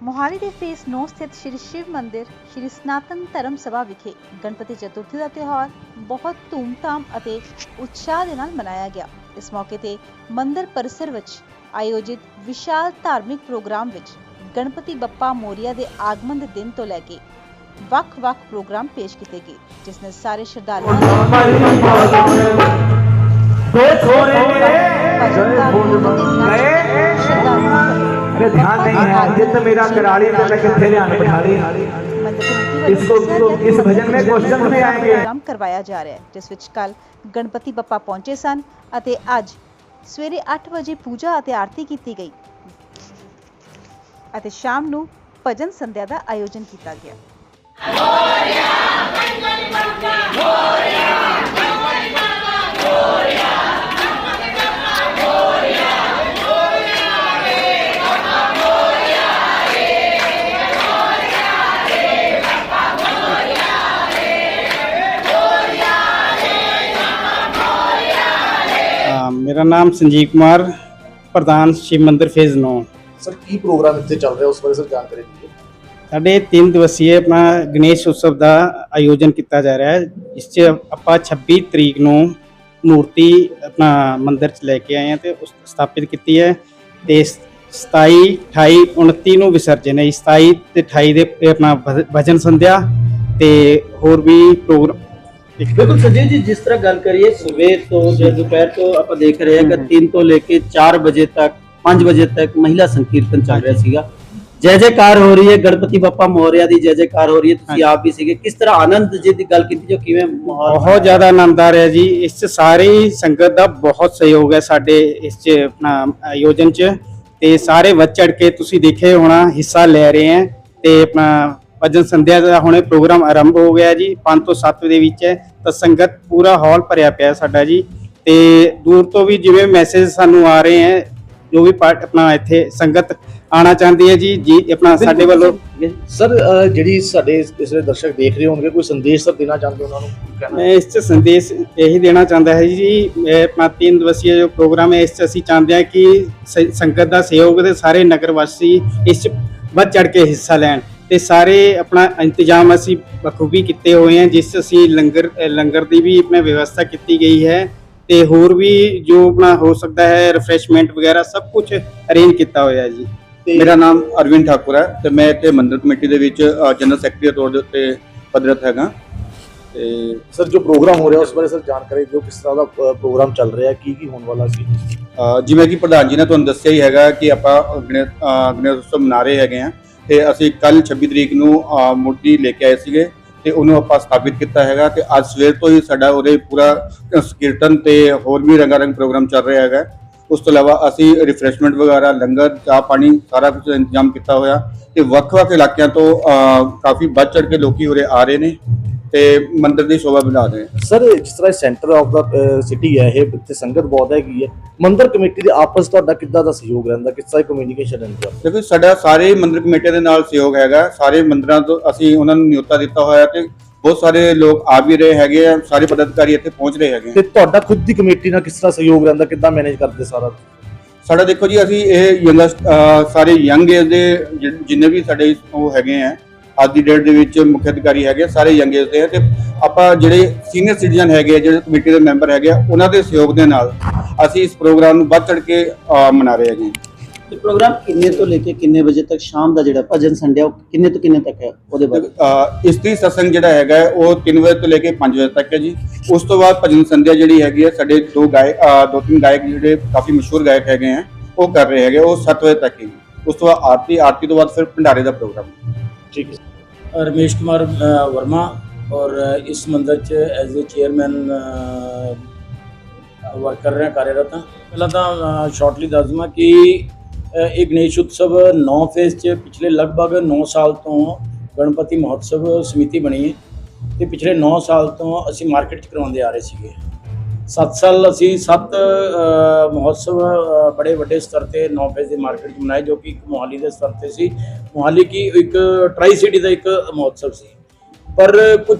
ਮੋਹਾਲੀ ਦੇ ਫੇਸ 9 ਸਥਿਤ ਸ਼੍ਰੀ ਸ਼ਿਵ ਮੰਦਿਰ ਸ਼੍ਰੀ ਸਨਾਤਨ ਧਰਮ ਸਭਾ ਵਿਖੇ ਗਣਪਤੀ ਚਤੁਰਥੀ ਦਾ ਤਿਉਹਾਰ ਬਹੁਤ ਧੂਮਧਾਮ ਅਤੇ ਉਤਸ਼ਾਹ ਦੇ ਨਾਲ ਮਨਾਇਆ ਗਿਆ ਇਸ ਮੌਕੇ ਤੇ ਮੰਦਿਰ ਪਰਿਸਰ ਵਿੱਚ ਆਯੋਜਿਤ ਵਿਸ਼ਾਲ ਧਾਰਮਿਕ ਪ੍ਰੋਗਰਾਮ ਵਿੱਚ ਗਣਪਤੀ ਬੱਪਾ ਮੋਰੀਆ ਦੇ ਆਗਮਨ ਦੇ ਦਿਨ ਤੋਂ ਲੈ ਕੇ ਵੱਖ-ਵੱਖ ਪ੍ਰੋਗਰਾਮ ਪੇਸ਼ ਕੀਤੇ ਗਏ ਜਿਸ ਨੇ ਸਾਰੇ ਸ਼ਰਧਾਲੂਆਂ ਦੇਖੋ ਰੇ ਮੇਰੇ ਜੈ ਬੋਲ ਨੱਚ ਸ਼ਰਧਾਲੂਆਂ ਵੱਲੋਂ अरे ध्यान नहीं है जित मेरा कराली तो मैं कितने ध्यान बिठा ली ਮੰਦਰ ਕਮੇਟੀ इसको ਵੱਲੋਂ इस भजन में क्वेश्चन में आएंगे ਪ੍ਰੋਗਰਾਮ ਕਰਵਾਇਆ ਜਾ ਰਿਹਾ ਹੈ ਜਿਸ ਵਿੱਚ ਕੱਲ ਗਣਪਤੀ ਬੱਪਾ ਪਹੁੰਚੇ ਸਨ ਅਤੇ ਅੱਜ ਸਵੇਰੇ 8 ਵਜੇ ਪੂਜਾ ਅਤੇ ਆਰਤੀ ਕੀਤੀ ਗਈ ਅਤੇ ਸ਼ਾਮ ਨੂੰ ਭਜਨ ਸੰਧਿਆ ਦਾ ਆਯੋਜਨ ਕੀਤਾ ਗਿਆ ਮੇਰਾ ਨਾਮ ਸੰਜੀਵ ਕੁਮਾਰ ਪ੍ਰਧਾਨ ਸ਼ਿਵ ਮੰਦਿਰ ਫੇਜ਼ 9 ਸਰ ਕੀ ਪ੍ਰੋਗਰਾਮ ਇੱਥੇ ਚੱਲ ਰਿਹਾ ਉਸ ਬਾਰੇ ਸਰ ਜਾਣਕਾਰੀ ਦਿਓ। ਸਾਡੇ 3 ਦਿਵਸੀਏ ਆਪਣਾ ਗਣੇਸ਼ ਉਤਸਵ ਦਾ ਆਯੋਜਨ ਕੀਤਾ ਜਾ ਰਿਹਾ ਹੈ ਇਸ 'ਚ ਆਪਾਂ 26 ਤਰੀਕ ਨੂੰ ਮੂਰਤੀ ਆਪਣਾ ਮੰਦਿਰ 'ਚ ਲੈ ਕੇ ਆਏ ਹਾਂ ਤੇ ਉਸ ਸਥਾਪਿਤ ਕੀਤੀ ਹੈ ਤੇ 27 28 29 ਨੂੰ ਵਿਸਰਜਨ ਹੈ। 27 ਤੇ 28 ਦੇ ਆਪਣਾ ਭਜ- ਭਜਨ ਸੰਧਿਆ ਤੇ ਹੋਰ ਵੀ ਪ੍ਰੋਗਰਾਮ ਬਿਲਕੁਲ ਸੰਜੀਵ ਜੀ ਜਿਸ ਤਰ੍ਹਾਂ ਗੱਲ ਕਰੀਏ ਸਵੇਰ ਤੋਂ ਜਾਂ ਦੁਪਹਿਰ ਤੋਂ ਆਪਾਂ ਦੇਖ ਰਹੇ ਹਾਂ ਕਿ 3 ਤੋਂ ਲੈ ਕੇ 4 ਵਜੇ ਤੱਕ 5 ਵਜੇ ਤੱਕ ਮਹਿਲਾ ਸੰਕੀਰਤਨ ਚੱਲ ਰਿਹਾ ਸੀਗਾ। ਜੈ ਜੈਕਾਰ ਹੋ ਰਹੀ ਹੈ ਗਣਪਤੀ ਬੱਪਾ ਮੋਰਿਆ ਦੀ ਜੈ ਜੈਕਾਰ ਹੋ ਰਹੀ ਹੈ ਤੁਸੀਂ ਆਪ ਵੀ ਸੀਗੇ। ਕਿਸ ਤਰ੍ਹਾਂ ਆਨੰਦ ਜੀ ਦੀ ਗੱਲ ਕੀਤੀ ਜੋ ਕਿਵੇਂ ਮਾਹੌਲ ਬਹੁਤ ਜ਼ਿਆਦਾ ਆਨੰਦ ਆ ਰਿਹਾ ਜੀ। ਇਸ 'ਚ ਸਾਰੀ ਸੰਗਤ ਦਾ ਬਹੁਤ ਸਹਿਯੋਗ ਹੈ ਸਾਡੇ ਇਸ 'ਚ ਆਪਣਾ ਆਯੋਜਨ 'ਚ। ਤੇ ਸਾਰੇ ਵੱਧ ਚੜ ਕੇ ਤੁਸੀਂ ਦੇਖੇ ਹੋਣਾ ਹਿੱਸਾ ਲੈ ਰਹੇ ਹੈ। ਤੇ ਆਪਣਾ ਭਜਨ ਸੰਧਿਆ ਦਾ ਹੁਣੇ ਪ੍ਰੋਗਰਾਮ ਆਰੰਭ ਹੋ ਗਿਆ ਜੀ 5 ਤੋਂ 7 ਦੇ ਵਿੱਚ ਹੈ ਤਾਂ ਸੰਗਤ ਪੂਰਾ ਹਾਲ ਭਰਿਆ ਪਿਆ ਸਾਡਾ ਜੀ। ਤੇ ਦੂਰ ਤੋਂ ਵੀ ਜਿਵੇਂ ਮੈਸੇਜ ਸਾਨੂੰ ਆ ਰਹੇ ਹੈ ਜੋ ਵੀ ਪਾਰਟ ਆਪਣਾ ਇੱਥੇ ਸੰਗਤ ਆਣਾ ਚਾਹੁੰਦੀ ਹੈ ਜੀ ਜੀ ਆਪਣਾ ਸਾਡੇ ਵੱਲੋਂ ਸਰ ਜਿਹੜੀ ਸਾਡੇ ਇਸ ਵੇਲੇ ਦਰਸ਼ਕ ਦੇਖ ਰਹੇ ਹੋਣਗੇ ਕੋਈ ਸੰਦੇਸ਼ ਸਰ ਦੇਣਾ ਚਾਹੁੰਦੇ ਉਹਨਾਂ ਨੂੰ? ਮੈਂ ਇਸ 'ਚ ਸੰਦੇਸ਼ ਇਹੀ ਦੇਣਾ ਚਾਹੁੰਦਾ ਹੈ ਜੀ ਆਪਣਾ ਤਿੰਨ ਦਿਵਸੀय ਜੋ ਪ੍ਰੋਗਰਾਮ ਹੈ ਇਸ 'ਚ ਅਸੀਂ ਚਾਹੁੰਦੇ ਹਾਂ ਕਿ ਸੰਗਤ ਦਾ ਸਹਿਯੋਗ ਤੇ ਸਾਰੇ ਨਗਰ ਵਾਸੀ ਇਸ 'ਚ ਵੱਧ ਚੜ ਕੇ ਹਿੱਸਾ ਲੈਣ। ਤੇ ਸਾਰੇ ਆਪਣਾ ਇੰਤਜ਼ਾਮ ਅਸੀਂ ਬਖੂਬੀ ਕੀਤੇ ਹੋਏ ਹਨ ਜਿਸ 'ਚ ਅਸੀਂ ਲੰਗਰ ਲੰਗਰ ਦੀ ਵੀ ਆਪਣਾ ਵਿਵਸਥਾ ਕੀਤੀ ਗਈ ਹੈ ਤੇ ਹੋਰ ਵੀ ਜੋ ਆਪਣਾ ਹੋ ਸਕਦਾ ਹੈ ਰਿਫਰੈਸ਼ਮੈਂਟ ਵਗੈਰਾ ਸਭ ਕੁਝ ਅਰੇਂਜ ਕੀਤਾ ਹੋਇਆ ਹੈ ਜੀ ਮੇਰਾ ਨਾਮ ਅਰਵਿੰਦ ਠਾਕੁਰ ਹੈ ਤੇ ਮੈਂ ਇੱਥੇ ਮੰਦਿਰ ਕਮੇਟੀ ਦੇ ਵਿੱਚ ਜਨਰਲ ਸੈਕਟਰੀ ਦੇ ਤੌਰ ਦੇ ਉੱਤੇ ਪਦਰਤ ਹੈਗਾ। ਤੇ ਸਰ ਜੋ ਪ੍ਰੋਗਰਾਮ ਹੋ ਰਿਹਾ ਉਸ ਬਾਰੇ ਸਰ ਜਾਣਕਾਰੀ ਦਿਓ ਕਿਸ ਤਰ੍ਹਾਂ ਦਾ ਪ੍ਰੋਗਰਾਮ ਚੱਲ ਰਿਹਾ ਕੀ ਕੀ ਹੋਣ ਵਾਲਾ ਸੀ? ਜਿਵੇਂ ਕਿ ਪ੍ਰਧਾਨ ਜੀ ਨੇ ਤੁਹਾਨੂੰ ਦੱਸਿਆ ਹੀ ਹੈਗਾ ਕਿ ਆਪਾਂ ਗਣੇਸ਼ ਉਤਸਵ ਮਨਾ ਰਹੇ ਹੈਗੇ ਆ ਤੇ ਅਸੀਂ ਕੱਲ 26 ਤਰੀਕ ਨੂੰ ਅ, ਮੂਰਤੀ ਲੈ ਕੇ ਆਏ ਸੀਗੇ ਤੇ ਉਹਨੂੰ ਆਪਾਂ ਸਥਾਪਿਤ ਕੀਤਾ ਹੈਗਾ ਤੇ ਅੱਜ ਸਵੇਰ ਤੋਂ ਹੀ ਸਾਡਾ ਉਹਦੇ ਪੂਰਾ ਕੀਰਤਨ ਤੇ ਹੋਰ ਵੀ ਰੰਗਾਰੰਗ ਪ੍ਰੋਗਰਾਮ ਚੱਲ ਰਿਹਾ ਹੈਗਾ। ਉਸ ਤੋਂ ਇਲਾਵਾ ਅਸੀਂ ਰਿਫਰੈਸ਼ਮੈਂਟ ਵਗੈਰਾ ਲੰਗਰ ਚਾਹ ਪਾਣੀ ਸਾਰਾ ਕੁਝ ਇੰਤਜ਼ਾਮ ਕੀਤਾ ਹੋਇਆ ਤੇ ਵੱਖ-ਵੱਖ ਇਲਾਕਿਆਂ ਤੋਂ ਕਾਫੀ ਵੱਧ ਚੜ ਕੇ ਲੋਕੀ ਉਰੇ ਆ ਰਹੇ ਨੇ। ਤੇ ਮੰਦਿਰ ਦੀ ਸ਼ੋਭਾ ਵਧਾ ਨੇ ਸਰ ਜਿਸ ਤਰ੍ਹਾਂ ਸੈਂਟਰ ਆਫ ਦਾ ਸਿਟੀ ਹੈ ਇਹ ਇੱਥੇ ਸੰਗਤ ਬਹੁਤ ਹੈਗੀ ਹੈ। ਮੰਦਿਰ ਕਮੇਟੀ ਦੇ ਆਪਸ ਤੁਹਾਡਾ ਕਿੱਦਾਂ ਦਾ ਸਹਿਯੋਗ ਰਹਿੰਦਾ? ਕਿਸ ਤਰ੍ਹਾਂ ਕਮਿਊਨੀਕੇਸ਼ਨ ਰਹਿੰਦੀ ਹੈ ਦੇਖੋ ਸਾਡਾ ਸਾਰੇ ਮੰਦਿਰ ਕਮੇਟੀ ਦੇ ਨਾਲ ਸਹਿਯੋਗ ਹੈਗਾ। ਸਾਰੇ ਮੰਦਿਰਾਂ ਤੋਂ ਅਸੀਂ ਉਹਨਾਂ ਨੂੰ ਨਿਯੁਕਤਾ ਦਿੱਤਾ ਹੋਇਆ ਤੇ ਬਹੁਤ ਸਾਰੇ ਲੋਕ ਆ ਵੀ ਰਹੇ ਹੈਗੇ ਆ ਸਾਰੇ ਪਦਾਧਿਕਾਰੀ ਇੱਥੇ ਪਹੁੰਚ ਰਹੇ ਹੈਗੇ ਤੇ। ਤੁਹਾਡਾ ਖੁਦ ਦੀ ਕਮੇਟੀ ਨਾਲ ਕਿਸ ਤਰ੍ਹਾਂ ਸਹਿਯੋਗ ਰਹਿੰਦਾ? ਕਿੱਦਾਂ ਮੈਨੇਜ ਕਰਦੇ ਸਾਰਾ? ਸਾਡਾ ਦੇਖੋ ਜੀ ਅਸੀਂ ਇਹ ਯੰਗਸਟ ਸਾਰੇ ਯੰਗ ਏਜ ਦੇ ਜਿੰਨੇ ਵੀ ਸਾਡੇ ਉਹ ਹੈਗੇ ਆ ਅੱਜ ਦੀ ਡੇਟ ਦੇ ਵਿੱਚ ਮੁੱਖ ਅਧਿਕਾਰੀ ਹੈਗੇ ਆ, ਸਾਰੇ ਯੰਗ ਏਜ ਦੇ ਆ ਤੇ ਆਪਾਂ ਜਿਹੜੇ ਸੀਨੀਅਰ ਸਿਟੀਜ਼ਨ ਹੈਗੇ ਆ, ਜਿਹੜੇ ਕਮੇਟੀ ਦੇ ਮੈਂਬਰ ਹੈਗੇ ਆ ਉਹਨਾਂ ਦੇ ਸਹਿਯੋਗ ਦੇ ਨਾਲ ਅਸੀਂ ਇਸ ਪ੍ਰੋਗਰਾਮ ਨੂੰ ਵੱਧ ਚੜ ਕੇ ਮਨਾ ਰਹੇ ਹੈਗੇ ਹਾਂ। ਇਹ ਪ੍ਰੋਗਰਾਮ ਕਿੰਨੇ ਤੋਂ ਲੈ ਕੇ ਕਿੰਨੇ ਵਜੇ ਤੱਕ ਸ਼ਾਮ ਦਾ ਜਿਹੜਾ ਭਜਨ ਸੰਧਿਆ ਉਹ ਕਿੰਨੇ ਤੋਂ ਕਿੰਨੇ ਤੱਕ ਹੈ ਉਹਦੇ ਬਾਰੇ? ਇਸਤਰੀ ਸਤਸੰਗ ਜਿਹੜਾ ਹੈਗਾ ਉਹ 3 ਵਜੇ ਤੋਂ ਲੈ ਕੇ 5 ਵਜੇ ਤੱਕ ਹੈ ਜੀ। ਉਸ ਤੋਂ ਬਾਅਦ ਭਜਨ ਸੰਧਿਆ ਜਿਹੜੀ ਹੈਗੀ ਹੈ ਸਾਡੇ ਦੋ ਗਾਇਕ ਦੋ ਤਿੰਨ ਗਾਇਕ ਜਿਹੜੇ ਕਾਫੀ ਮਸ਼ਹੂਰ ਗਾਇਕ ਹੈਗੇ ਆ ਉਹ ਕਰ ਰਹੇ ਹੈਗੇ ਉਹ 7 ਵਜੇ ਤੱਕ ਹੀ ਉਸ ਤੋਂ ਬਾਅਦ ਆਰਤੀ ਆਰਤੀ ਤੋਂ ਬਾਅਦ ਫਿਰ ਭੰਡਾਰੇ ਦਾ ਪ੍ਰੋਗਰਾਮ ਠੀਕ ਹੈ। रमेश कुमार अ, वर्मा और अ, इस मंदिर च एज ए चेयरमैन वर्क कर ਰਹੇ ਹਾਂ ਕਾਰਜਰਤ ਹਾਂ ਪਹਿਲਾਂ ਤਾਂ ਸ਼ਾਰਟਲੀ ਦੱਸ ਦਵਾਂ ਕਿ ਅ, ਇਹ ਗਣੇਸ਼ ਉਤਸਵ 9 ਫੇਜ਼ ਚ ਪਿਛਲੇ ਲਗਭਗ 9 ਸਾਲ ਤੋਂ ਗਣਪਤੀ ਮਹੋਤਸਵ ਸਮਿਤੀ ਬਣੀ ਹੈ ਤੇ ਪਿਛਲੇ 9 ਸਾਲ ਤੋਂ ਅਸੀਂ ਮਾਰਕੀਟ ਚ ਕਰਵਾਉਂਦੇ ਆ ਰਹੇ ਸੀਗੇ ਸੱਤ ਸਾਲ ਅਸੀਂ ਸੱਤ ਮਹੋਤਸਵ ਬੜੇ ਵੱਡੇ ਸਤਰ ਤੇ 9 ਫੇਜ਼ ਦੇ ਮਾਰਕੀਟ ਚ ਮਨਾਏ ਜੋ ਕਿ ਇੱਕ ਮੋਹਾਲੀ ਦੇ ਸਤਰ ਤੇ ਸੀ। ਮੋਹਾਲੀ ਕੀ ਇੱਕ ਟਰਾਈ ਸਿਟੀ ਦਾ ਇੱਕ ਮਹੋਤਸਵ ਸੀ। ਪਰ ਕੁਝ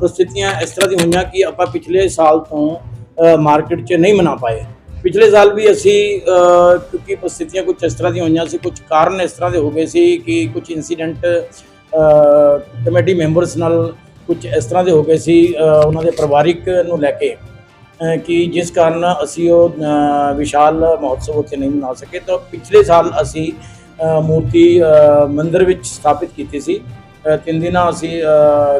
ਪ੍ਰਸਥਿਤੀਆਂ ਇਸ ਤਰ੍ਹਾਂ ਦੀ ਹੋਈਆਂ ਕਿ ਆਪਾਂ ਪਿਛਲੇ ਸਾਲ ਤੋਂ ਮਾਰਕੀਟ 'ਚ ਨਹੀਂ ਮਨਾ ਪਾਏ। ਪਿਛਲੇ ਸਾਲ ਵੀ ਅਸੀਂ ਕਿਉਂਕਿ ਪਰਿਸਥਿਤੀਆਂ ਕੁਝ ਇਸ ਤਰ੍ਹਾਂ ਦੀਆਂ ਹੋਈਆਂ ਸੀ, ਕੁਝ ਕਾਰਨ ਇਸ ਤਰ੍ਹਾਂ ਦੇ ਹੋ ਗਏ ਸੀ ਕਿ ਕੁਝ ਇਨਸੀਡੈਂਟ ਕਮੇਟੀ ਮੈਂਬਰਸ ਨਾਲ ਕੁਝ ਇਸ ਤਰ੍ਹਾਂ ਦੇ ਹੋ ਗਏ ਸੀ ਉਹਨਾਂ ਦੇ ਪਰਿਵਾਰਿਕ ਨੂੰ ਲੈ ਕੇ। ਕਿ ਜਿਸ ਕਾਰਨ ਅਸੀਂ ਉਹ ਵਿਸ਼ਾਲ ਮਹੋਤਸਵ ਉੱਥੇ ਨਹੀਂ ਮਨਾ ਸਕੇ ਤਾਂ ਪਿਛਲੇ ਸਾਲ ਅਸੀਂ ਮੂਰਤੀ ਅਹ, ਮੰਦਿਰ ਵਿੱਚ ਸਥਾਪਿਤ ਕੀਤੀ ਸੀ। ਤਿੰਨ ਦਿਨਾਂ ਅਸੀਂ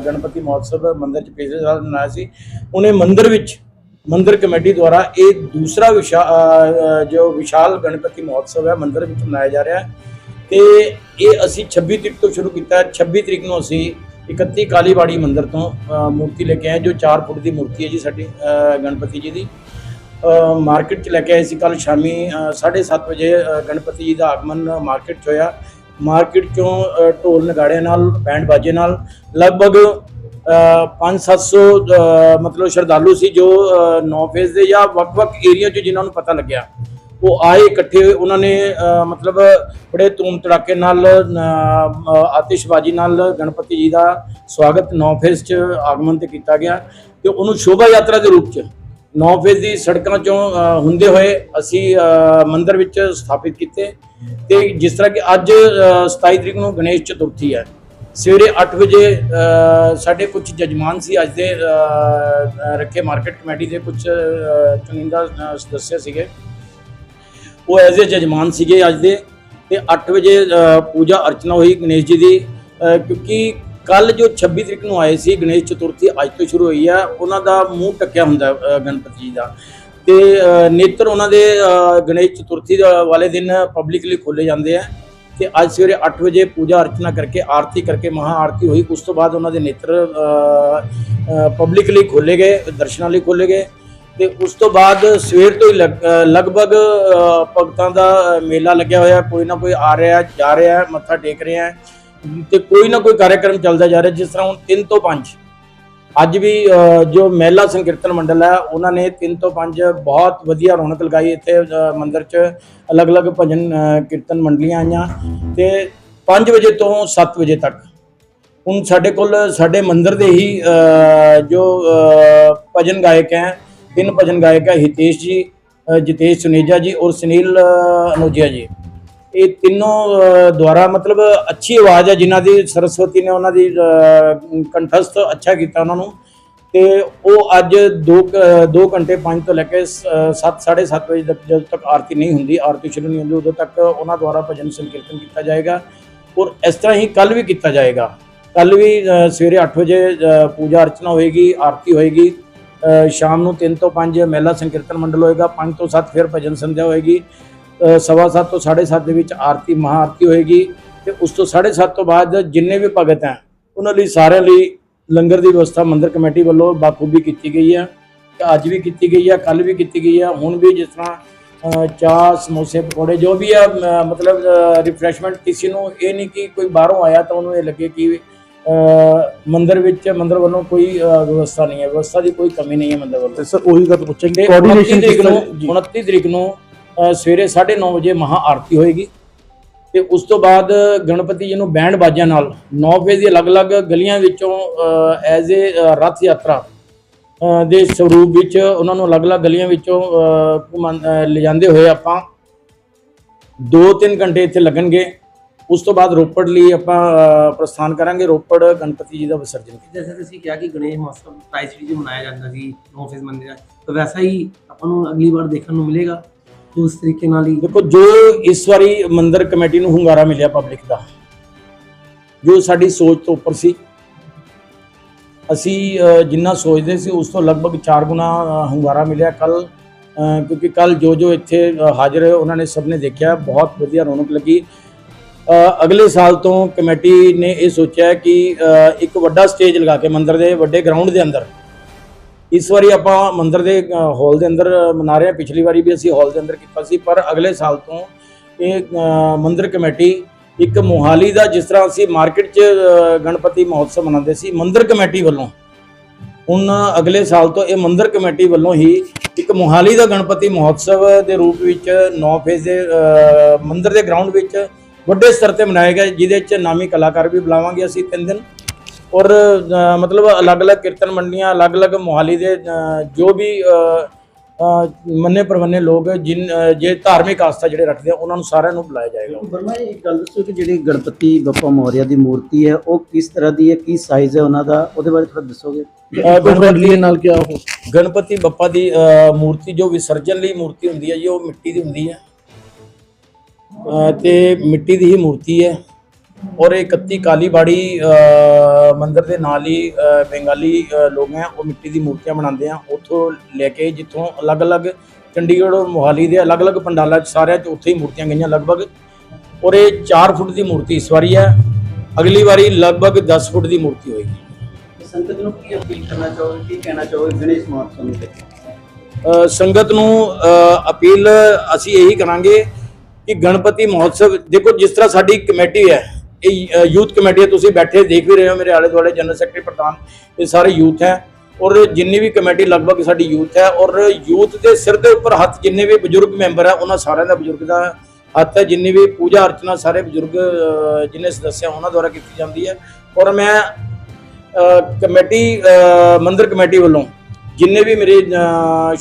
ਗਣਪਤੀ ਮਹੋਤਸਵ ਮੰਦਿਰ ਚ ਪਿਛਲੇ ਸਾਲ ਮਨਾਇਆ ਸੀ। ਉਹਨੇ ਮੰਦਿਰ ਵਿੱਚ ਮੰਦਿਰ ਕਮੇਟੀ ਦੁਆਰਾ ਇਹ ਦੂਸਰਾ ਵਿਸ਼ਾ ਜੋ ਵਿਸ਼ਾਲ ਗਣਪਤੀ ਮਹੋਤਸਵ ਹੈ ਮੰਦਿਰ ਵਿੱਚ ਮਨਾਇਆ ਜਾ ਰਿਹਾ ਹੈ। ਤੇ ਇਹ ਅਸੀਂ 26 ਤਰੀਕ ਤੋਂ ਸ਼ੁਰੂ ਕੀਤਾ ਹੈ। 26 ਤਰੀਕ ਨੂੰ ਅਸੀਂ 31 ਕਾਲੀਬਾੜੀ ਮੰਦਿਰ ਤੋਂ ਮੂਰਤੀ ਲੈ ਕੇ ਆਏ, ਜੋ 4 ਫੁੱਟ ਦੀ ਮੂਰਤੀ ਹੈ ਜੀ ਸਾਡੀ ਗਣਪਤੀ ਜੀ ਦੀ। ਮਾਰਕੀਟ ਚ ਲੈ ਕੇ ਆਏ ਸੀ ਕੱਲ ਸ਼ਾਮੀ 7:30 ਵਜੇ ਗਣਪਤੀ ਜੀ ਦਾ ਆਗਮਨ ਮਾਰਕੀਟ ਚ ਹੋਇਆ। ਮਾਰਕੀਟ ਚੋਂ ਢੋਲ ਨਗਾੜਿਆਂ ਨਾਲ, ਬੈਂਡ ਬਾਜੇ ਨਾਲ, ਲਗਭਗ 5-700 ਮਤਲਬ ਸ਼ਰਧਾਲੂ ਸੀ ਜੋ ਨੌ ਫੇਸ ਦੇ ਜਾਂ ਵੱਖ-ਵੱਖ ਏਰੀਆ 'ਚ ਜਿਨ੍ਹਾਂ ਨੂੰ ਪਤਾ ਲੱਗਿਆ। ਉਹ ਆਏ ਇਕੱਠੇ ਹੋਏ ਉਹਨਾਂ ਨੇ ਮਤਲਬ ਬੜੇ ਧੂਮ ਧੜਾਕੇ ਨਾਲ ਆਤਿਸ਼ਬਾਜ਼ੀ ਨਾਲ ਗਣਪਤੀ ਜੀ ਦਾ ਸਵਾਗਤ ਨੌ ਫੇਜ਼ 'ਚ ਆਗਮਨ ਤੇ ਕੀਤਾ ਗਿਆ ਤੇ ਉਹਨੂੰ ਸ਼ੋਭਾ ਯਾਤਰਾ ਦੇ ਰੂਪ 'ਚ ਨੌ ਫੇਜ਼ ਦੀ ਸੜਕਾਂ 'ਚੋਂ ਹੁੰਦੇ ਹੋਏ ਅਸੀਂ ਅਹ, ਮੰਦਿਰ ਵਿੱਚ ਸਥਾਪਿਤ ਕੀਤੇ ਤੇ ਜਿਸ ਤਰ੍ਹਾਂ ਕਿ ਅੱਜ ਅਹ, 27 ਤਰੀਕ ਨੂੰ ਗਣੇਸ਼ ਚਤੁਰਥੀ ਹੈ। ਸਵੇਰੇ 8 ਵਜੇ ਸਾਡੇ ਕੁਝ ਜਜਮਾਨ ਸੀ ਅੱਜ ਦੇ ਰੱਖੇ ਮਾਰਕੀਟ ਕਮੇਟੀ ਦੇ ਕੁਝ ਚੁਣਿੰਦਾ ਸਦੱਸਿਆ ਸੀਗੇ। ਉਹ ਐਜ਼ ਏ ਜਜਮਾਨ ਸੀਗੇ ਅੱਜ ਦੇ ਤੇ 8 ਵਜੇ ਪੂਜਾ ਅਰਚਨਾ ਹੋਈ ਗਣੇਸ਼ ਜੀ ਦੀ। ਕਿਉਂਕਿ ਕੱਲ ਜੋ 26 ਤਰੀਕ ਨੂੰ ਆਏ ਸੀ ਗਣੇਸ਼ ਚਤੁਰਥੀ, ਅੱਜ ਤੋਂ ਸ਼ੁਰੂ ਹੋਈ ਹੈ ਉਹਨਾਂ ਦਾ ਮੂੰਹ ਟੱਕਿਆ ਹੁੰਦਾ ਗਣਪਤੀ ਜੀ ਦਾ। ਤੇ ਨੇਤਰ ਉਹਨਾਂ ਦੇ ਗਣੇਸ਼ ਚਤੁਰਥੀ ਵਾਲੇ ਦਿਨ ਪਬਲਿਕਲੀ ਖੋਲੇ ਜਾਂਦੇ ਆ। ਤੇ ਅੱਜ ਸਵੇਰੇ 8 ਵਜੇ ਪੂਜਾ ਅਰਚਨਾ ਕਰਕੇ, ਆਰਤੀ ਕਰਕੇ, ਮਹਾ ਆਰਤੀ ਹੋਈ। ਉਸ ਤੋਂ ਬਾਅਦ ਉਹਨਾਂ ਦੇ ਨੇਤਰ ਪਬਲਿਕਲੀ ਖੋਲੇ ਗਏ, ਦਰਸ਼ਨਾਂ ਲਈ ਖੋਲੇ ਗਏ। ਤੇ ਉਸ ਤੋਂ ਬਾਅਦ ਸਵੇਰ ਤੋਂ ਹੀ ਲਗ- ਲਗਭਗ ਭਗਤਾਂ ਦਾ ਮੇਲਾ ਲੱਗਿਆ ਹੋਇਆ ਕੋਈ ਨਾ ਕੋਈ ਆ ਰਿਹਾ ਜਾ ਰਿਹਾ ਮੱਥਾ ਟੇਕ ਰਿਹਾ ਤੇ ਕੋਈ ਨਾ ਕੋਈ ਕਾਰਜਕ੍ਰਮ ਚੱਲਦਾ ਜਾ ਰਿਹਾ ਜਿਸ ਤਰ੍ਹਾਂ ਹੁਣ 3 ਤੋਂ 5 ਅੱਜ ਵੀ ਜੋ ਮਹਿਲਾ ਸੰਕੀਰਤਨ ਮੰਡਲ ਹੈ ਉਹਨਾਂ ਨੇ 3 ਤੋਂ 5 ਬਹੁਤ ਵਧੀਆ ਰੌਣਕ ਲਗਾਈ ਇੱਥੇ ਅ, ਮੰਦਿਰ 'ਚ। ਅਲੱਗ-ਅਲੱਗ ਭਜਨ ਕੀਰਤਨ ਮੰਡਲੀਆਂ ਆਈਆਂ। ਤੇ 5 ਵਜੇ ਤੋਂ 7 ਵਜੇ ਤੱਕ। ਹੁਣ ਸਾਡੇ ਕੋਲ ਸਾਡੇ ਮੰਦਿਰ ਦੇ ਹੀ ਜੋ ਭਜਨ ਗਾਇਕ ਹੈ ਤਿੰਨ ਭਜਨ ਗਾਇਕ ਹੈ ਹਿਤੇਸ਼ ਜੀ ਅ, ਜਿਤੇਸ਼ ਸੁਨੇਜਾ ਜੀ ਔਰ ਸੁਨੀਲ ਅ, ਜੀ। ਇਹ ਤਿੰਨੋਂ ਦੁਆਰਾ ਮਤਲਬ ਅੱਛੀ ਆਵਾਜ਼ ਹੈ ਜਿਨ੍ਹਾਂ ਦੀ ਸਰਸਵਤੀ ਨੇ ਉਹਨਾਂ ਦੀ ਕੰਠਸਥ ਅੱਛਾ ਕੀਤਾ ਉਹਨਾਂ ਨੂੰ। ਤੇ ਉਹ ਅੱਜ 2 2 ਘੰਟੇ 5 ਤੋਂ ਲੈ ਕੇ 7 7:30 ਵਜੇ ਤੱਕ ਜਦੋਂ ਤੱਕ ਆਰਤੀ ਨਹੀਂ ਹੁੰਦੀ ਆਰਤੀ ਸ਼ੁਰੂ ਨਹੀਂ ਹੁੰਦੀ ਉਦੋਂ ਤੱਕ ਉਹਨਾਂ ਦੁਆਰਾ ਭਜਨ ਸੰਕੀਰਤਨ ਕੀਤਾ ਜਾਏਗਾ। ਔਰ ਇਸ ਤਰ੍ਹਾਂ ਹੀ ਕੱਲ ਵੀ ਕੀਤਾ ਜਾਏਗਾ। ਕੱਲ ਵੀ ਸਵੇਰੇ 8 ਵਜੇ ਪੂਜਾ ਅਰਚਨਾ ਹੋਏਗੀ ਆਰਤੀ ਹੋਏਗੀ। ਸ਼ਾਮ ਨੂੰ 3 ਤੋਂ 5 ਮਹਿਲਾ ਸੰਕੀਰਤਨ ਮੰਡਲ ਹੋਏਗਾ 5 ਤੋਂ 7 ਫਿਰ ਭਜਨ ਸੰਧਿਆ ਹੋਏਗੀ ਸਵਾ ਸੱਤ ਤੋਂ 7:30 ਦੇ ਵਿੱਚ ਆਰਤੀ ਮਹਾ ਆਰਤੀ ਹੋਏਗੀ ਤੇ ਉਸ ਤੋਂ 7:30 ਤੋਂ ਬਾਅਦ ਜਿੰਨੇ ਵੀ ਭਗਤ ਹੈ, ਉਹਨਾਂ ਲਈ ਸਾਰਿਆਂ ਲਈ ਲੰਗਰ ਦੀ ਵਿਵਸਥਾ ਮੰਦਰ ਕਮੇਟੀ ਵੱਲੋਂ ਬਾਖੂਬੀ ਕੀਤੀ ਗਈ ਹੈ ਅੱਜ ਵੀ ਕੀਤੀ ਗਈ ਹੈ ਕੱਲ ਵੀ ਕੀਤੀ ਗਈ ਹੈ, ਹੁਣ ਵੀ ਜਿਸ ਤਰ੍ਹਾਂ ਚਾਹ, ਸਮੋਸੇ, ਪਕੌੜੇ ਜੋ ਵੀ ਆ ਮਤਲਬ ਰਿਫਰੈਸ਼ਮੈਂਟ ਕਿਸੇ ਨੂੰ ਇਹ ਨਹੀਂ ਕਿ ਕੋਈ ਬਾਹਰੋਂ ਆਇਆ ਤਾਂ ਉਹਨੂੰ ਇਹ ਲੱਗੇ ਕਿ ਮੰਦਿਰ ਵਿੱਚ ਮੰਦਿਰ ਵੱਲੋਂ ਕੋਈ ਵਿਵਸਥਾ ਨਹੀਂ ਹੈ। ਵਿਵਸਥਾ ਦੀ ਕੋਈ ਕਮੀ ਨਹੀਂ ਹੈ ਮੰਦਿਰ ਵੱਲੋਂ। ਤੇ ਸਰ ਉਹੀ ਗੱਲ ਪੁੱਛਾਂਗੇ। ਤੇ 29 ਕੋਆਰਡੀਨੇਸ਼ਨ ਤਰੀਕ ਨੂੰ ਤਰ੍ਹਾਂ ਜੀ? 29 ਤਰੀਕ ਨੂੰ ਸਵੇਰੇ 9:30 ਵਜੇ ਮਹਾ ਆਰਤੀ ਹੋਏਗੀ। ਤੇ ਉਸ ਤੋਂ ਬਾਅਦ ਗਣਪਤੀ ਜੀ ਨੂੰ ਬੈਂਡ ਬਾਜਿਆਂ ਨਾਲ 9 ਵਜੇ ਦੀ ਅਲੱਗ-ਅਲੱਗ ਗਲੀਆਂ ਵਿੱਚੋਂ ਐਜ਼ ਏ ਰਥ ਯਾਤਰਾ ਦੇ ਸਰੂਪ ਵਿੱਚ ਉਹਨਾਂ ਨੂੰ ਅਲੱਗ-ਅਲੱਗ ਗਲੀਆਂ ਵਿੱਚੋਂ ਲਿਜਾਂਦੇ ਹੋਏ ਆਪਾਂ 2-3 ਘੰਟੇ ਇੱਥੇ ਲੱਗਣਗੇ। ਉਸ ਤੋਂ ਬਾਅਦ ਰੋਪੜ ਲਈ ਆਪਾਂ ਪ੍ਰਸਥਾਨ ਕਰਾਂਗੇ। ਰੋਪੜ ਗਣਪਤੀ ਜੀ ਦਾ ਵਿਸਰਜਨ ਜੈਸੇ ਤੁਸੀਂ ਕਿਹਾ ਕਿ ਗਣੇਸ਼ ਮਹੋਤਸਵ ਪ੍ਰਾਈਸ ਵੀ ਜੋ ਮਨਾਇਆ ਜਾਂਦਾ ਸੀ ਨੌ ਫੇਸ ਮੰਦਿਰ ਤਾਂ ਵੈਸਾ ਹੀ ਆਪਾਂ ਨੂੰ ਅਗਲੀ ਵਾਰ ਦੇਖਣ ਨੂੰ ਮਿਲੇਗਾ ਉਸ ਤਰੀਕੇ ਨਾਲ ਹੀ ਦੇਖੋ ਜੋ ਇਸ ਵਾਰੀ ਮੰਦਿਰ ਕਮੇਟੀ ਨੂੰ ਹੁੰਗਾਰਾ ਮਿਲਿਆ ਪਬਲਿਕ ਦਾ ਜੋ ਸਾਡੀ ਸੋਚ ਤੋਂ ਉੱਪਰ ਸੀ। ਅਸੀਂ ਜਿੰਨਾ ਸੋਚਦੇ ਸੀ ਉਸ ਤੋਂ ਲਗਭਗ 4 ਗੁਣਾ ਹੁੰਗਾਰਾ ਮਿਲਿਆ ਕੱਲ। ਕਿਉਂਕਿ ਕੱਲ ਜੋ ਜੋ ਇੱਥੇ ਹਾਜ਼ਰ ਹੋਏ ਉਹਨਾਂ ਨੇ ਸਭ ਨੇ ਦੇਖਿਆ। ਬਹੁਤ ਵਧੀਆ ਰੌਣਕ ਲੱਗੀ। ਅਗਲੇ ਸਾਲ ਤੋਂ ਕਮੇਟੀ ਨੇ ਇਹ ਸੋਚਿਆ ਕਿ ਇੱਕ ਵੱਡਾ ਸਟੇਜ ਲਗਾ ਕੇ ਮੰਦਿਰ ਦੇ ਵੱਡੇ ਗਰਾਊਂਡ ਦੇ ਅੰਦਰ। ਇਸ ਵਾਰੀ ਆਪਾਂ ਮੰਦਿਰ ਦੇ ਹਾਲ ਦੇ ਅੰਦਰ ਮਨਾ ਰਹੇ ਹਾਂ। ਪਿਛਲੀ ਵਾਰੀ ਵੀ ਅਸੀਂ ਹਾਲ ਦੇ ਅੰਦਰ ਕੀਤਾ ਸੀ ਪਰ ਅਗਲੇ ਸਾਲ ਤੋਂ ਇਹ ਅ, ਮੰਦਿਰ ਕਮੇਟੀ ਇੱਕ ਮੋਹਾਲੀ ਦਾ ਜਿਸ ਤਰ੍ਹਾਂ ਅਸੀਂ ਮਾਰਕੀਟ 'ਚ ਗਣਪਤੀ ਮਹੋਤਸਵ ਮਨਾਉਂਦੇ ਸੀ ਮੰਦਿਰ ਕਮੇਟੀ ਵੱਲੋਂ। ਹੁਣ ਅਗਲੇ ਸਾਲ ਤੋਂ ਇਹ ਮੰਦਿਰ ਕਮੇਟੀ ਵੱਲੋਂ ਹੀ ਇੱਕ ਮੋਹਾਲੀ ਦਾ ਗਣਪਤੀ ਮਹੋਤਸਵ ਦੇ ਰੂਪ ਵਿੱਚ 9 ਫੇਜ਼ ਦੇ ਅ, ਮੰਦਿਰ ਦੇ ਗਰਾਊਂਡ ਵਿੱਚ ਵੱਡੇ ਸਤਰ ਤੇ ਮਨਾਏਗਾ ਜਿਹਦੇ 'ਚ ਨਾਮੀ ਕਲਾਕਾਰ ਵੀ ਬੁਲਾਵਾਂਗੇ ਅਸੀਂ ਤਿੰਨ ਦਿਨ। ਔਰ ਮਤਲਬ ਅਲੱਗ-ਅਲੱਗ ਕੀਰਤਨ ਮੰਡੀਆਂ ਅਲੱਗ-ਅਲੱਗ ਮੋਹਾਲੀ ਦੇ ਜੋ ਵੀ ਮੰਨੇ ਪਰਵੰਨੇ ਲੋਕ ਜਿਨ ਜੇ ਧਾਰਮਿਕ ਆਸਥਾ ਜਿਹੜੇ ਰੱਖਦੇ ਆ ਉਹਨਾਂ ਨੂੰ ਸਾਰਿਆਂ ਨੂੰ ਬੁਲਾਇਆ ਜਾਏਗਾ। ਵਰਮਾ ਜੀ, ਇੱਕ ਗੱਲ ਦੱਸੋ ਕਿ ਜਿਹੜੀ ਗਣਪਤੀ ਬੱਪਾ ਮੌਰਿਆ ਦੀ ਮੂਰਤੀ ਹੈ ਉਹ ਕਿਸ ਤਰ੍ਹਾਂ ਦੀ ਹੈ ਕੀ ਸਾਈਜ਼ ਹੈ ਉਹਨਾਂ ਦਾ? ਉਹਦੇ ਬਾਰੇ ਥੋੜਾ ਦੱਸੋਗੇ? ਗਣਪਤੀ ਨਾਲ ਕਿਆ ਹੋ ਗਣਪਤੀ ਬੱਪਾ ਦੀ ਮੂਰਤੀ ਜੋ ਵਿਸਰਜਨ ਲਈ ਮੂਰਤੀ ਹੁੰਦੀ ਹੈ ਜੀ ਉਹ ਮਿੱਟੀ ਦੀ ਹੁੰਦੀ ਹੈ। ਤੇ ਮਿੱਟੀ ਦੀ ਹੀ ਮੂਰਤੀ ਹੈ ਔਰ ਇਹ 31 ਕਾਲੀ ਬਾੜੀ ਮੰਦਿਰ ਦੇ ਨਾਲ ਹੀ ਬੰਗਾਲੀ ਲੋਕ ਹੈ ਉਹ ਮਿੱਟੀ ਦੀ ਮੂਰਤੀਆਂ ਬਣਾਉਂਦੇ ਆ। ਉੱਥੋਂ ਲੈ ਕੇ ਜਿੱਥੋਂ ਅਲੱਗ-ਅਲੱਗ ਚੰਡੀਗੜ੍ਹ ਔਰ ਮੋਹਾਲੀ ਦੇ ਅਲੱਗ-ਅਲੱਗ ਪੰਡਾਲਾਂ 'ਚ ਸਾਰਿਆਂ 'ਚ ਉੱਥੇ ਹੀ ਮੂਰਤੀਆਂ ਗਈਆਂ ਲਗਭਗ। ਔਰ ਇਹ 4 ਫੁੱਟ ਦੀ ਮੂਰਤੀ ਇਸ ਵਾਰੀ ਹੈ। ਅਗਲੀ ਵਾਰੀ ਲਗਭਗ 10 ਫੁੱਟ ਦੀ ਮੂਰਤੀ ਹੋਏਗੀ। ਸੰਗਤ ਨੂੰ ਕੀ ਅਪੀਲ ਕਰਨਾ ਚਾਹੋਗੇ ਕੀ ਕਹਿਣਾ ਚਾਹੋਗੇ ਗਣੇਸ਼ ਮਹੋਤਸਵ ਨੂੰ ਸੰਗਤ ਨੂੰ ਅਪੀਲ ਅਸੀਂ ਇਹੀ ਕਰਾਂਗੇ ਕਿ ਗਣਪਤੀ ਮਹੋਤਸਵ ਦੇਖੋ ਜਿਸ ਤਰ੍ਹਾਂ ਸਾਡੀ ਕਮੇਟੀ ਹੈ ਇਹ ਯੂਥ ਕਮੇਟੀ ਹੈ ਤੁਸੀਂ ਬੈਠੇ ਦੇਖ ਵੀ ਰਹੇ ਹੋ ਮੇਰੇ ਆਲੇ ਦੁਆਲੇ ਜਨਰਲ ਸੈਕਟਰੀ ਪ੍ਰਧਾਨ ਇਹ ਸਾਰੇ ਯੂਥ ਹੈ ਔਰ ਜਿੰਨੀ ਵੀ ਕਮੇਟੀ ਲਗਭਗ ਸਾਡੀ ਯੂਥ ਹੈ ਔਰ ਯੂਥ ਦੇ ਸਿਰ ਦੇ ਉੱਪਰ ਹੱਥ ਜਿੰਨੇ ਵੀ ਬਜ਼ੁਰਗ ਮੈਂਬਰ ਹੈ ਉਹਨਾਂ ਸਾਰਿਆਂ ਦਾ ਬਜ਼ੁਰਗ ਦਾ ਹੱਥ ਹੈ ਜਿੰਨੀ ਵੀ ਪੂਜਾ ਅਰਚਨਾ ਸਾਰੇ ਬਜ਼ੁਰਗ ਅ, ਜਿੰਨੇ ਸਦੱਸਿਆ ਉਹਨਾਂ ਦੁਆਰਾ ਕੀਤੀ ਜਾਂਦੀ ਹੈ ਔਰ ਮੈਂ ਕਮੇਟੀ ਮੰਦਰ ਕਮੇਟੀ ਵੱਲੋਂ ਜਿੰਨੇ ਵੀ ਮੇਰੇ ਅ,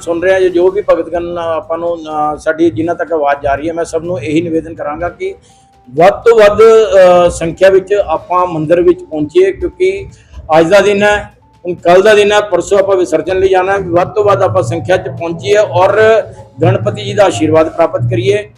ਸੁਣ ਰਹੇ ਆ ਜਾਂ ਜੋ ਵੀ ਭਗਤਗਣ ਆਪਾਂ ਨੂੰ ਸਾਡੀ ਜਿਨ੍ਹਾਂ ਤੱਕ ਆਵਾਜ਼ ਜਾ ਰਹੀ ਹੈ ਮੈਂ ਸਭ ਨੂੰ ਇਹੀ ਨਿਵੇਦਨ ਕਰਾਂਗਾ ਕਿ ਵੱਧ ਤੋਂ ਵੱਧ ਸੰਖਿਆ ਵਿੱਚ ਆਪਾਂ ਮੰਦਿਰ ਵਿੱਚ ਪਹੁੰਚੀਏ ਕਿਉਂਕਿ ਅੱਜ ਦਾ ਦਿਨ ਹੈ ਹੁਣ ਕੱਲ ਦਾ ਦਿਨ ਹੈ ਪਰਸੋਂ ਆਪਾਂ ਵਿਸਰਜਨ ਲਈ ਜਾਣਾ ਵੱਧ ਤੋਂ ਵੱਧ ਆਪਾਂ ਸੰਖਿਆ 'ਚ ਪਹੁੰਚੀਏ ਔਰ ਗਣਪਤੀ ਜੀ ਦਾ ਆਸ਼ੀਰਵਾਦ ਪ੍ਰਾਪਤ ਕਰੀਏ।